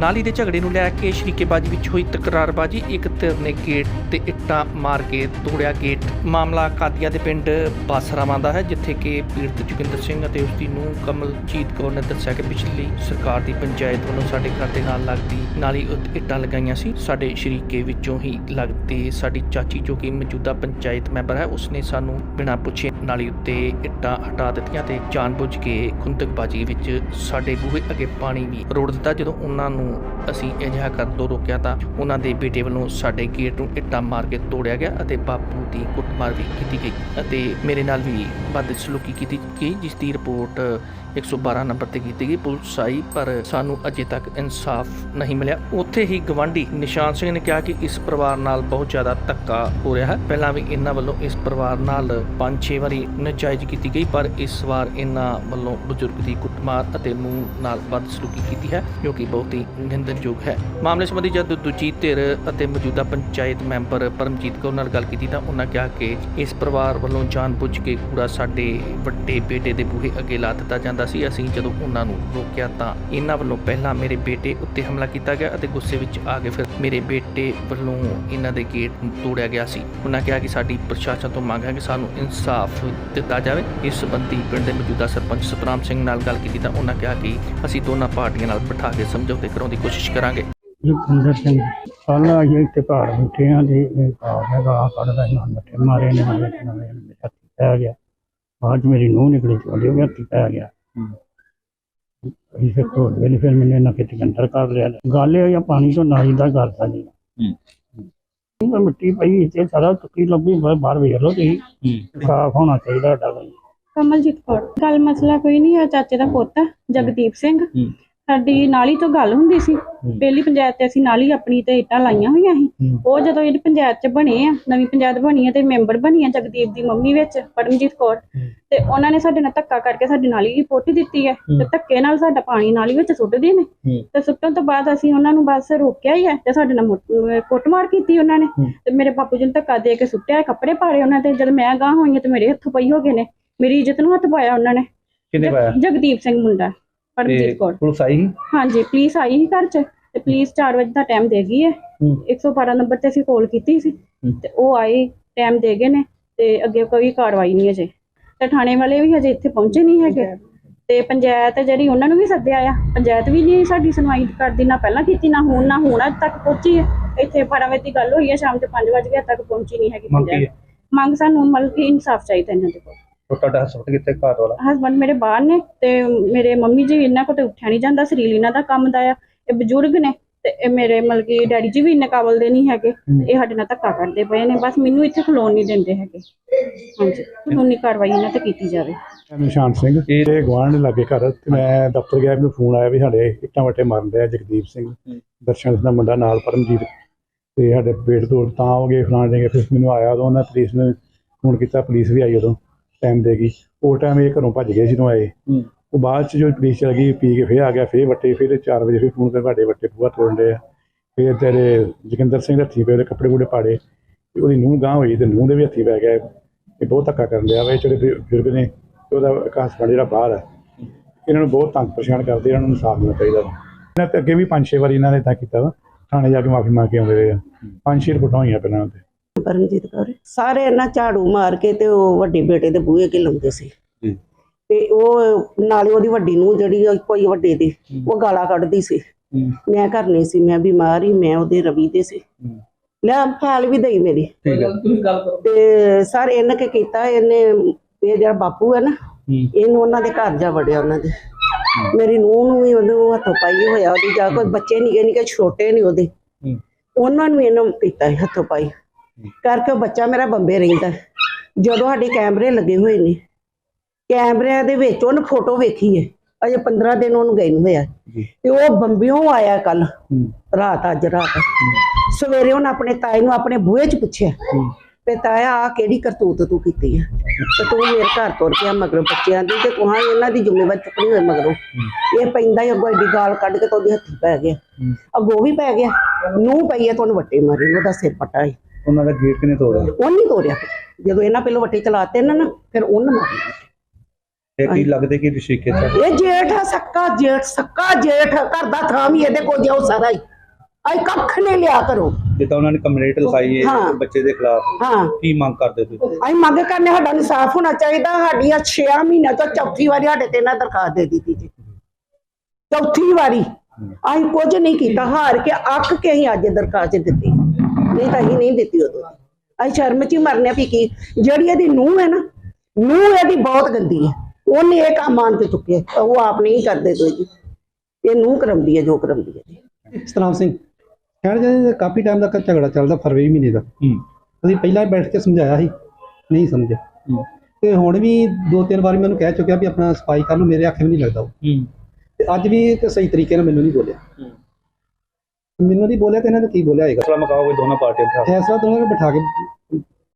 ਨਾਲੀ ਦੇ ਝਗੜੇ ਨੂੰ ਲੈ ਕੇ ਸ਼ਰੀਕੇਬਾਜੀ ਵਿੱਚ ਹੋਈ ਤਕਰਾਰਬਾਜੀ, ਇੱਕ ਧਿਰ ਨੇ ਗੇਟ ਤੇ ਇੱਟਾਂ ਮਾਰ ਕੇ ਤੋੜਿਆ ਗੇਟ। ਮਾਮਲਾ ਕਾਦੀਆਂ ਦੇ ਪਿੰਡ ਬਾਸਰਾਵਾਂ ਦਾ ਹੈ, ਜਿੱਥੇ ਕਿ ਪੀੜਤ ਜੋਗਿੰਦਰ ਸਿੰਘ ਅਤੇ ਉਸ ਦੀ ਨੂੰਹ ਕਮਲਜੀਤ ਕੌਰ ਨੇ ਦੱਸਿਆ ਕਿ ਪਿਛਲੀ ਸਰਕਾਰ ਦੀ ਪੰਚਾਇਤ ਵੱਲੋਂ ਸਾਡੇ ਘਰ ਦੇ ਨਾਲ ਲੱਗਦੀ ਨਾਲੀ ਉੱਤੇ ਇੱਟਾਂ ਲਗਾਈਆਂ ਸੀ। ਸਾਡੇ ਸ਼ਰੀਕੇ ਵਿੱਚੋਂ ਹੀ ਲੱਗਦੇ ਸਾਡੀ ਚਾਚੀ ਜੋ ਕਿ ਮੌਜੂਦਾ ਪੰਚਾਇਤ ਮੈਂਬਰ ਹੈ, ਉਸਨੇ ਸਾਨੂੰ ਬਿਨਾਂ ਪੁੱਛੇ ਨਾਲੀ ਉੱਤੇ ਇੱਟਾਂ ਹਟਾ ਦਿੱਤੀਆਂ ਤੇ ਜਾਣਬੁੱਝ ਕੇ ਖੁੰਦਕਬਾਜੀ ਵਿੱਚ ਸਾਡੇ ਬੂਹੇ ਅੱਗੇ ਪਾਣੀ ਵੀ ਰੋੜ ਦਿੱਤਾ। ਜਦੋਂ ਉਹਨਾਂ ਨੂੰ ਅਸੀਂ ਅਜਿਹਾ ਕਰਨ ਤੋਂ ਰੋਕਿਆ ਤਾਂ ਉਹਨਾਂ ਦੇ ਬੇਟੇ ਵੱਲੋਂ ਸਾਡੇ ਗੇਟ ਨੂੰ ਇੱਟਾਂ ਮਾਰ ਕੇ ਤੋੜਿਆ ਗਿਆ ਅਤੇ ਬਾਪੂ ਦੀ ਕੁੱਟਮਾਰ ਵੀ ਕੀਤੀ ਗਈ ਅਤੇ ਮੇਰੇ ਨਾਲ ਵੀ ਬਦਸਲੂਕੀ ਕੀਤੀ ਗਈ, ਜਿਸ ਦੀ ਰਿਪੋਰਟ 112 ਨੰਬਰ ਤੇ ਕੀਤੀ ਗਈ। ਪੁਲਿਸ ਆਈ, ਪਰ ਸਾਨੂੰ ਅਜੇ ਤੱਕ ਇਨਸਾਫ ਨਹੀਂ ਮਿਲਿਆ। ਉੱਥੇ ਹੀ ਗਵਾਂਢੀ ਨਿਸ਼ਾਨ ਸਿੰਘ ਨੇ ਕਿਹਾ ਕਿ ਇਸ ਪਰਿਵਾਰ ਨਾਲ ਬਹੁਤ ਜ਼ਿਆਦਾ ਧੱਕਾ ਹੋ ਰਿਹਾ ਹੈ। ਪਹਿਲਾਂ ਵੀ ਇਹਨਾਂ ਵੱਲੋਂ ਇਸ ਪਰਿਵਾਰ ਨਾਲ 5-6 ਵਾਰੀ ਨਜਾਇਜ਼ ਕੀਤੀ ਗਈ, ਪਰ ਇਸ ਵਾਰ ਇਹਨਾਂ ਵੱਲੋਂ ਬਜ਼ੁਰਗ ਦੀ ਕੁੱਟਮਾਰ ਅਤੇ ਮੂੰਹ ਨਾਲ ਬਦਸਲੂਕੀ ਕੀਤੀ ਹੈ, ਜੋ ਕਿ ਬਹੁਤ ਹੀ ਨਿੰਦਣਯੋਗ ਹੈ। ਮਾਮਲੇ ਸੰਬੰਧੀ ਜਦ ਦੂਜੀ ਧਿਰ ਅਤੇ ਮੌਜੂਦਾ ਪੰਚਾਇਤ ਮੈਂਬਰ ਪਰਮਜੀਤ ਕੌਰ ਨਾਲ ਗੱਲ ਕੀਤੀ ਤਾਂ ਉਹਨਾਂ ਕਿਹਾ ਕਿ ਇਸ ਪਰਿਵਾਰ ਵੱਲੋਂ ਜਾਣਬੁੱਝ ਕੇ ਕੂੜਾ ਸਾਡੇ ਵੱਡੇ ਬੇਟੇ ਦੇ ਬੂਹੇ ਅੱਗੇ ਲਾ ਦਿੱਤਾ ਜਾਂਦਾ ਸੀ। ਅਸੀਂ ਜਦੋਂ ਉਹਨਾਂ ਨੂੰ ਰੋਕਿਆ ਤਾਂ ਇਹਨਾਂ ਵੱਲੋਂ ਪਹਿਲਾਂ ਮੇਰੇ ਬੇਟੇ ਉੱਤੇ ਹਮਲਾ ਕੀਤਾ ਗਿਆ ਅਤੇ ਗੁੱਸੇ ਵਿੱਚ ਆ ਕੇ ਫਿਰ ਮੇਰੇ ਬੇਟੇ ਵੱਲੋਂ ਇਹਨਾਂ ਦੇ ਗੇਟ ਤੋੜਿਆ ਗਿਆ ਸੀ। ਉਹਨਾਂ ਕਿਹਾ ਕਿ ਸਾਡੀ ਪ੍ਰਸ਼ਾਸਨ ਤੋਂ ਮੰਗ ਹੈ ਕਿ ਸਾਨੂੰ ਇਨਸਾਫ ਦਿੱਤਾ ਜਾਵੇ। ਇਸ ਸੰਬੰਧੀ ਪਿੰਡ ਦੇ ਮੌਜੂਦਾ ਸਰਪੰਚ ਸਤਨਾਮ ਸਿੰਘ ਨਾਲ ਗੱਲ ਕੀਤੀ ਤਾਂ ਉਹਨਾਂ ਕਿਹਾ ਕਿ ਅਸੀਂ ਦੋਨਾਂ ਪਾਰਟੀਆਂ ਨਾਲ ਬਿਠਾ ਕੇ ਸਮਝੌਤੇ ਕਰਾਉਣ ਦੀ ਕੋਸ਼ਿਸ਼ ਕਰਾਂਗੇ। ਜੁਗਿੰਦਰ ਸਿੰਘ ਕੱਲ ਆਏ ਤੇ ਘਰ ਬੈਠੇ ਆ ਜੀ ਇਹ ਆ ਮੈਂ ਗਾਲਾਂ ਕੱਢਦਾ ਇਹਨਾਂ ਨੂੰ ਮੱਥੇ ਮਾਰੇ ਨੇ ਮੇਰੇ ਨਵੇਂ ਹੱਥੀ ਪੈ ਗਿਆ। ਬਾਅਦ ਮੇਰੀ ਨੂੰਹ ਨਿਕਲੀ ਚੋਲੇ ਉਹ ਹੱਥੀ ਪੈ ਗਿਆ। ਇਸੇ ਕੋਲ ਵੇਲੇ ਫਿਰ ਮੈंने ਨਾ ਕਿਤੇ ਅੰਦਰ ਕਰ ਲਿਆ। ਗੱਲ ਇਹ ਆ ਪਾਣੀ ਤੋਂ ਨਾਲੀ ਦਾ ਕਰਦਾ ਜੀ ਹੂੰ। ਮਿੱਟੀ ਪਈ ਇੱਥੇ ਸਾਰਾ ਤੁਕੀ ਲੱਭੀ ਬਾਹਰ ਵੇਖ ਲਓ ਤੁਸੀਂ। ਸਾਫ਼ ਹੋਣਾ ਚਾਹੀਦਾ ਵੀ ਕਮਲਜੀਤ ਕੌਰ ਗੱਲ ਮਸਲਾ ਕੋਈ ਨਹੀਂ ਹੈ ਚਾਚੇ ਦਾ ਪੁੱਤ ਆ, ਜਗਦੀਪ ਸਿੰਘ। ਸਾਡੀ ਨਾਲੀ ਤੋਂ ਗੱਲ ਹੁੰਦੀ ਸੀ। ਪਹਿਲੀ ਪੰਚਾਇਤ ਤੇ ਅਸੀਂ ਨਾਲੀ ਆਪਣੀ ਤੇ ਇੱਟਾਂ ਲਾਈਆਂ ਹੋਈਆਂ ਸੀ। ਉਹ ਜਦੋਂ ਇਹ ਪੰਚਾਇਤ ਚ ਬਣੇ ਆ ਨਵੀਂ ਪੰਚਾਇਤ ਬਣੀ ਆ ਤੇ ਮੈਂਬਰ ਬਣੀ ਆ ਜਗਦੀਪ ਦੀ ਮੰਮੀ ਵਿੱਚ ਪਰਮਜੀਤ ਕੌਰ। ਤੇ ਉਹਨਾਂ ਨੇ ਸਾਡੇ ਨਾਲ ਧੱਕਾ ਕਰਕੇ ਸਾਡੀ ਨਾਲੀ ਦੀ ਪੁੱਟ ਦਿੱਤੀ ਹੈ ਤੇ ਧੱਕੇ ਨਾਲ ਸਾਡਾ ਪਾਣੀ ਨਾਲੀ ਵਿੱਚ ਸੁੱਟਦੇ ਨੇ। ਤੇ ਸੁੱਟਣ ਤੋਂ ਬਾਅਦ ਅਸੀਂ ਉਹਨਾਂ ਨੂੰ ਬਸ ਰੋਕਿਆ ਹੀ ਹੈ ਤੇ ਸਾਡੇ ਨਾਲ ਕੁੱਟਮਾਰ ਕੀਤੀ ਉਹਨਾਂ ਨੇ। ਤੇ ਮੇਰੇ ਬਾਪੂ ਜੀ ਨੂੰ ਧੱਕਾ ਦੇ ਕੇ ਸੁੱਟਿਆ ਕੱਪੜੇ ਪਾੜੇ ਉਹਨਾਂ ਤੇ। ਜਦ ਮੈਂ ਗਾਂ ਹੋਈ ਤੇ ਮੇਰੇ ਹੱਥੋਂ ਪਈ ਹੋ ਗਏ ਨੇ। ਮੇਰੀ ਇੱਜ਼ਤ ਨੂੰ ਹੱਥ ਪਾਇਆ ਉਹਨਾਂ ਨੇ। ਕਿੰਨੇ ਪਾਇਆ? ਜਗਦੀਪ ਸਿੰਘ ਮੁੰਡਾ। ਪਰਮਜੀਤ ਕੌਰ। ਪੁਲਿਸ ਆਈ ਸੀ? ਹਾਂਜੀ ਪੁਲਿਸ ਆਈ ਸੀ ਘਰ 'ਚ ਤੇ ਪੁਲਿਸ 4 ਵਜੇ ਦਾ ਟਾਈਮ ਦੇ ਗਈ ਹੈ। 112 ਨੰਬਰ ਤੇ ਅਸੀਂ ਕਾਲ ਕੀਤੀ ਸੀ ਤੇ ਉਹ ਆਏ ਟਾਈਮ ਦੇ ਗਏ ਨੇ ਤੇ ਅੱਗੇ ਕੋਈ ਕਾਰਵਾਈ ਨਹੀਂ ਅਜੇ। ਤੇ ਥਾਣੇ ਵਾਲੇ ਵੀ ਹਜੇ ਇੱਥੇ ਪਹੁੰਚੇ ਨਹੀਂ ਹੈਗੇ। ਤੇ ਪੰਚਾਇਤ ਹੈ ਜਿਹੜੀ ਉਹਨਾਂ ਨੂੰ ਵੀ ਸੱਦਿਆ ਆ ਪੰਚਾਇਤ ਵੀ ਨਹੀਂ ਸਾਡੀ ਸੁਣਵਾਈ ਕਰਦੀ ਨਾ ਪਹਿਲਾਂ ਕੀਤੀ ਨਾ ਹੁਣ ਨਾ ਹੁਣ ਅੱਜ ਤੱਕ ਪਹੁੰਚੀ ਹੈ। ਇੱਥੇ 12 ਵਜੇ ਦੀ ਗੱਲ ਹੋਈ ਹੈ ਸ਼ਾਮ ਦੇ 5 ਵਜੇ ਤੱਕ ਪਹੁੰਚੀ ਨਹੀਂ ਹੈਗੀ ਮੰਗ ਕੀ ਪੰਚਾਇਤ। ਮੰਗ ਸਾਨੂੰ ਮਤਲਬ ਕਿ ਇਨਸਾਫ ਚਾਹੀਦਾ ਇਹਨਾਂ ਦੇ ਕੋਲ। ਉਹ ਤੁਹਾਡਾ ਹਸਪਤਾਲ ਕਿੱਥੇ ਘਾਟ ਵਾਲਾ? ਹਸਬੰਡ ਮੇਰੇ ਬਾਹਰ ਨੇ ਤੇ ਮੇਰੇ ਮੰਮੀ ਜੀ ਇਹਨਾਂ ਕੋਲ ਤੇ ਉੱਠਿਆ ਨਹੀਂ ਜਾਂਦਾ ਸਰੀਰ ਇਹਨਾਂ ਦਾ ਕੰਮ ਦਾ ਆ ਇਹ ਬਜ਼ੁਰਗ ਨੇ ਤੇ ਇਹ ਮੇਰੇ ਮਤਲਬ ਕਿ ਡੈਡੀ ਜੀ ਵੀ ਇੰਨੇ ਕਾਬਲ ਦੇ ਨਹੀਂ ਹੈਗੇ ਇਹ ਸਾਡੇ ਨਾਲ ਧੱਕਾ ਕਰਦੇ ਪਏ ਨੇ ਬਸ ਮੈਨੂੰ ਇੱਥੇ ਖਲੋਣ ਨਹੀਂ ਦਿੰਦੇ ਹੈਗੇ। ਹਾਂਜੀ ਕਾਨੂੰਨੀ ਕਾਰਵਾਈ ਇਹਨਾਂ ਤੇ ਕੀਤੀ ਜਾਵੇ। ਨਿਸ਼ਾਨ ਸਿੰਘ ਇਹ ਗਵਾਂਢ ਲੱਗੇ ਘਰ ਤੇ ਮੈਂ ਦਫ਼ਤਰ ਗਿਆ ਮੈਨੂੰ ਫੋਨ ਆਇਆ ਵੀ ਸਾਡੇ ਇੱਟਾਂ ਵੱਟੇ ਮਾਰਨ ਆ ਜਗਦੀਪ ਸਿੰਘ। ਦਰਸ਼ਨ ਸਿੰਘ ਦਾ ਮੁੰਡਾ ਨਾਲ ਪਰਮਜੀਤ ਤੇ ਸਾਡੇ ਪੇਟ ਤੋਂ ਤਾਂ ਹੋ ਗਏ ਫਲਾਣ ਦੇ ਫਿਰ ਮੈਨੂੰ ਆਇਆ ਉਦੋਂ ਉਹਨਾਂ ਪੁਲਿਸ ਨੇ ਫੋਨ ਕੀਤਾ ਪੁਲਿਸ ਵੀ ਆਈ ਉਦੋਂ। ਟਾਈਮ ਦੇ ਗਈ। ਉਹ ਟਾਈਮ ਇਹ ਘਰੋਂ ਭੱਜ ਗਏ ਜਦੋਂ ਆਏ। ਉਹ ਬਾਅਦ ਚ ਜੋ ਪੁਲਿਸ ਚਲ ਗਈ ਪੀ ਕੇ ਫੇਰ ਆ ਗਿਆ ਫੇਰ ਵੱਟੇ ਫੇਰ 4 ਵਜੇ ਫੇਰ ਫੋਨ ਕਰ ਸਾਡੇ ਵੱਟੇ ਪੂਆ ਤੋੜਨ ਦੇ ਆ। ਫੇਰ ਤੇਰੇ ਜੋਗਿੰਦਰ ਸਿੰਘ ਦੇ ਹੱਥੀ ਪਏ ਉਹਦੇ ਕੱਪੜੇ ਕੁੜੇ ਪਾੜੇ। ਤੇ ਉਹਦੀ ਨੂੰਹ ਗਾਂ ਹੋਈ ਤੇ ਨੂੰਹ ਦੇ ਵੀ ਹੱਥੀ ਪੈ ਗਿਆ। ਇਹ ਬਹੁਤ ਧੱਕਾ ਕਰਨ ਲਿਆ ਵਾ ਜਿਹੜੇ ਬਜ਼ੁ- ਬਜ਼ੁਰਗ ਨੇ ਤੇ ਉਹਦਾ ਹਸਬੰਡ ਜਿਹੜਾ ਬਾਹਰ ਹੈ ਇਹਨਾਂ ਨੂੰ ਬਹੁਤ ਤੰਗ ਪਰੇਸ਼ਾਨ ਕਰਦੇ ਇਹਨਾਂ ਨੂੰ ਇਨਸਾਫ ਮਿਲਣਾ ਚਾਹੀਦਾ ਇਹਨਾਂ ਤੇ ਅੱਗੇ ਵੀ ਪੰਜ ਛੇ ਵਾਰੀ ਇਹਨਾਂ ਨੇ ਤਾਂ ਕੀਤਾ ਵਾ ਥਾਣੇ ਜਾ ਕੇ ਮਾਫੀ ਮੰਗ ਕੇ ਆਉਂਦੇ ਰਹੇ ਆ। ਪੰਜ ਛੇ ਰਿਪੋਰਟਾਂ ਹੋਈਆਂ ਪਹਿਲਾਂ ਉੱਤੇ। ਪਰਮਜੀਤ ਕੌਰ। ਸਾਰੇ ਇਹਨਾਂ ਝਾੜੂ ਮਾਰ ਕੇ ਤੇ ਉਹ ਵੱਡੇ ਬੇਟੇ ਦੇ ਬੂਹੇ ਅੱਗੇ ਲਾਉਂਦੇ ਸੀ। ਤੇ ਉਹ ਨਾਲੇ ਉਹਦੀ ਵੱਡੀ ਨੂੰ ਜਿਹੜੀ ਉਹ ਕੋਈ ਵੱਡੇ ਦੀ ਉਹ ਗਾਲਾਂ ਕੱਢਦੀ ਸੀ। ਮੈਂ ਘਰ ਨਹੀਂ ਸੀ ਮੈਂ ਬਿਮਾਰ ਹੀ ਮੈਂ ਉਹਦੇ ਰਵੀ ਦੇ ਸੀ। ਲੈ ਫਾਲ ਵੀ ਦਈ ਮੇਰੀ। ਤੇ ਸਰ ਇਹਨੇ ਕੀ ਕੀਤਾ ਇਹਨੇ ਇਹ ਜਿਹੜਾ ਬਾਪੂ ਹੈ ਨਾ ਇਹਨੂੰ ਉਹਨਾਂ ਦੇ ਘਰ ਜਾ ਵੜਿਆ ਉਹਨਾਂ ਦੇ। ਮੇਰੀ ਨੂੰਹ ਨੂੰ ਵੀ ਉਹਨੂੰ ਹੱਥੋਂ ਪਾਈ ਹੋਇਆ ਉਹਦੀ ਜਾ ਕੋਈ ਬੱਚੇ ਨਿੱਕੇ ਨਿੱਕੇ ਛੋਟੇ ਨੇ ਉਹਦੇ। ਉਹਨਾਂ ਨੂੰ ਇਹਨੂੰ ਕੀਤਾ ਹੱਥੋਂ ਪਾਈ। ਕਰਕੇ ਉਹ ਬੱਚਾ ਮੇਰਾ ਬੰਬੇ ਰਹਿੰਦਾ। ਜਦੋਂ ਸਾਡੇ ਕੈਮਰੇ ਲੱਗੇ ਹੋਏ ਨੇ ਕੈਮਰਿਆਂ ਦੇ ਵਿੱਚ ਉਹਨੇ ਫੋਟੋ ਵੇਖੀ ਹੈ। ਅਜੇ 15 ਦਿਨ ਉਹਨੂੰ ਗਏ ਨੂੰ ਹੋਇਆ। ਤੇ ਉਹ ਬੰਬਿਓਂ ਆਇਆ ਕੱਲ ਰਾਤ ਅੱਜ ਰਾਤ। ਸਵੇਰੇ ਉਹਨੇ ਆਪਣੇ ਤਾਏ ਨੂੰ ਆਪਣੇ ਬੂਹੇ 'ਚ ਪੁੱਛਿਆ ਤੇ ਤਾਇਆ ਆ ਕਿਹੜੀ ਕਰਤੂਤ ਤੂੰ ਕੀਤੀ ਆ ਤੇ ਤੂੰ ਮੇਰੇ ਘਰ ਤੁਰ ਪਿਆ ਮਗਰੋਂ ਬੱਚਿਆਂ ਦੀ ਤੇ ਕੋਹਾਂ ਇਹਨਾਂ ਦੀ ਜ਼ਿੰਮੇਵਾਰੀ ਚੁੱਕਣੀ ਹੋਏ ਮਗਰੋਂ। ਇਹ ਪੈਂਦਾ ਹੀ ਅੱਗੋਂ ਐਡੀ ਗਾਲ ਕੱਢ ਕੇ ਤਾਂ ਉਹਦੇ ਹੱਥੀ ਪੈ ਗਿਆ। ਅੱਗੋਂ ਵੀ ਪੈ ਗਿਆ। ਨੂੰ ਪਈ ਹੈ ਤੁਹਾਨੂੰ ਵੱਟੇ ਮਾਰੀ ਉਹਦਾ ਸਿਰ ਪਟਾ ਹੈ ਉਹਨਾਂ ਦਾ ਗੇਟ ਕਿਨੇ ਤੋੜਿਆ? ਉਹ ਨਹੀਂ ਤੋੜਿਆ। ਜਦੋਂ ਇਹਨਾਂ ਪਹਿਲਾਂ ਵੱਟੇ ਚਲਾਤੇ ਨਾ ਨਾ ਫਿਰ ਉਹਨ ਮਾਰੀ ਇਹ ਕੀ ਲੱਗਦੇ ਕਿ ਰਿਸ਼ੀਕੇ ਚ ਇਹ ਜੇਠ ਆ ਸੱਕਾ ਜੇਠ ਸੱਕਾ ਜੇਠ ਘਰ ਦਾ ਥਾਂ ਵੀ ਇਹਦੇ ਕੋਲ ਜਾਓ ਸਾਰਾ ਹੀ। ਅਈ ਕੱਖ ਨਹੀਂ ਲਿਆ ਕਰੋ। ਜਿੱਦਾਂ ਉਹਨਾਂ ਨੇ ਕੰਪਲੇਂਟ ਲਿਖਾਈ ਹੈ ਹਾਂ। ਬੱਚੇ ਦੇ ਖਿਲਾਫ ਹਾਂ। ਕੀ ਮੰਗ ਕਰਦੇ ਤੁਸੀਂ? ਅਸੀਂ ਮੰਗ ਕਰਨੇ ਸਾਡਾ ਇਨਸਾਫ ਹੋਣਾ ਚਾਹੀਦਾ ਸਾਡੀਆਂ 6 ਮਹੀਨਿਆਂ ਤੋਂ ਚੌਥੀ ਵਾਰੀ ਸਾਡੇ ਤੇ ਇਹਨਾਂ ਦਰਖਾਸਤ ਦੇ ਦਿੱਤੀ ਜੀ। ਚੌਥੀ ਵਾਰੀ। ਅਸੀਂ ਕੁਝ ਨਹੀਂ ਕੀਤਾ ਹਾਰ ਕੇ ਅੱਕ ਕੇ ਅਸੀਂ ਅੱਜ ਦਰਖਾਸਤ ਦਿੱਤੀ। ਨਹੀਂ ਤਾਂ ਅਸੀਂ ਨਹੀਂ ਦਿੱਤੀ ਉਦੋਂ। ਅਸੀਂ ਸ਼ਰਮ ਚ ਹੀ ਮਰਨੇ ਵੀ ਕੀ ਜਿਹੜੀ ਇਹਦੀ ਨੂੰਹ ਹੈ ਨਾ ਨੂੰਹ ਇਹਦੀ ਬਹੁਤ ਗੰਦੀ ਹੈ। ਉਹਨੇ ਇਹ ਕੰਮ ਆਣ ਕੇ ਚੁੱਕਿਆ। ਉਹ ਆਪ ਨਹੀਂ ਕਰਦੇ ਕੋਈ ਜੀ ਇਹ ਨੂੰਹ ਕਰਾਉਂਦੀ ਹੈ ਜੋ ਕਰਾਉਂਦੀ ਹੈ। ਸਤਨਾਮ ਸਿੰਘ ਖੈਰ ਜੇ ਕਾਫੀ ਟਾਈਮ ਤੱਕ ਝਗੜਾ ਚੱਲਦਾ ਫਰਵਰੀ ਮਹੀਨੇ ਦਾ। ਹੂੰ। ਅਸੀਂ ਪਹਿਲਾਂ ਹੀ ਬੈਠ ਕੇ ਸਮਝਾਇਆ ਸੀ ਨਹੀਂ ਸਮਝਿਆ। ਹੂੰ। ਤੇ ਹੁਣ ਵੀ ਦੋ ਤਿੰਨ ਵਾਰੀ ਮੈਨੂੰ ਕਹਿ ਚੁੱਕਿਆ ਵੀ ਆਪਣਾ ਸਫ਼ਾਈ ਕਰ ਲਓ ਮੇਰੇ ਅੱਖੇ ਵੀ ਨਹੀਂ ਲੱਗਦਾ ਉਹ। ਹੂੰ। ਤੇ ਅੱਜ ਵੀ ਸਹੀ ਤਰੀਕੇ ਨਾਲ ਮੈਨੂੰ ਨਹੀਂ ਬੋਲਿਆ। ਹੂੰ। ਮੈਨੂੰ ਨਹੀਂ ਬੋਲਿਆ ਤੇ ਇਹਨਾਂ ਨੇ ਕੀ ਬੋਲਿਆ ਹੋਏਗਾ ਮਸਲਾ ਮੁਕਾਓਗੇ ਦੋਨਾਂ ਪਾਰਟੀਆਂ ਦਾ ਫੈਸਲਾ ਦੋਨਾਂ ਨੂੰ ਬਿਠਾ ਕੇ